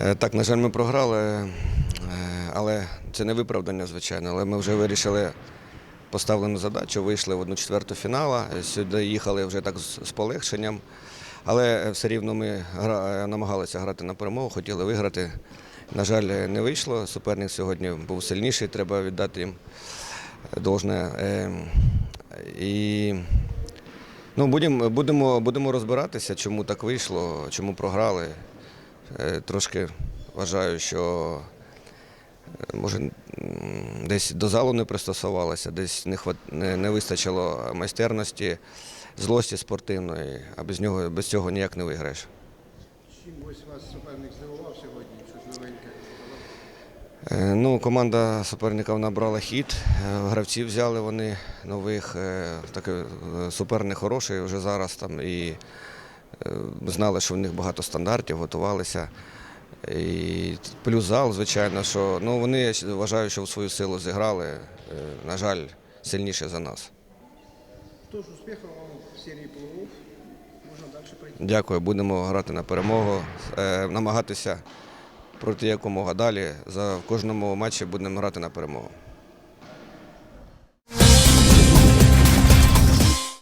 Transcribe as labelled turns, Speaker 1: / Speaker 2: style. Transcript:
Speaker 1: Е, Так, на жаль, ми програли, е, але це не виправдання, звичайно. Але ми вже вирішили поставлену задачу, вийшли в одну четверту фінала. Е, Сюди їхали вже так з полегшенням. Але все рівно ми намагалися грати на перемогу, хотіли виграти. На жаль, не вийшло. Суперник сьогодні був сильніший, треба віддати їм должне. І ну, будемо, будемо, будемо розбиратися, чому так вийшло, чому програли. Е, Трошки вважаю, що е, може десь до залу не пристосувалося, десь не, хват... не, вистачило майстерності, злості спортивної, а без нього без цього ніяк не виграєш.
Speaker 2: Чим ось вас суперник здивував сьогодні? Щось новеньке?
Speaker 1: Е, Ну, команда суперників набрала хід, гравців взяли вони нових. Такий суперник хороший вже зараз там і знали, що в них багато стандартів, готувалися. І плюс зал, звичайно, що ну, вони я вважаю, що в свою силу зіграли. е, На жаль, сильніше за нас.
Speaker 2: Тож успіхів вам в серії плей-офф. Можна далі пройти.
Speaker 1: Дякую, будемо грати на перемогу, е, намагатися проти якомога далі. За в кожному матчі будемо грати на перемогу.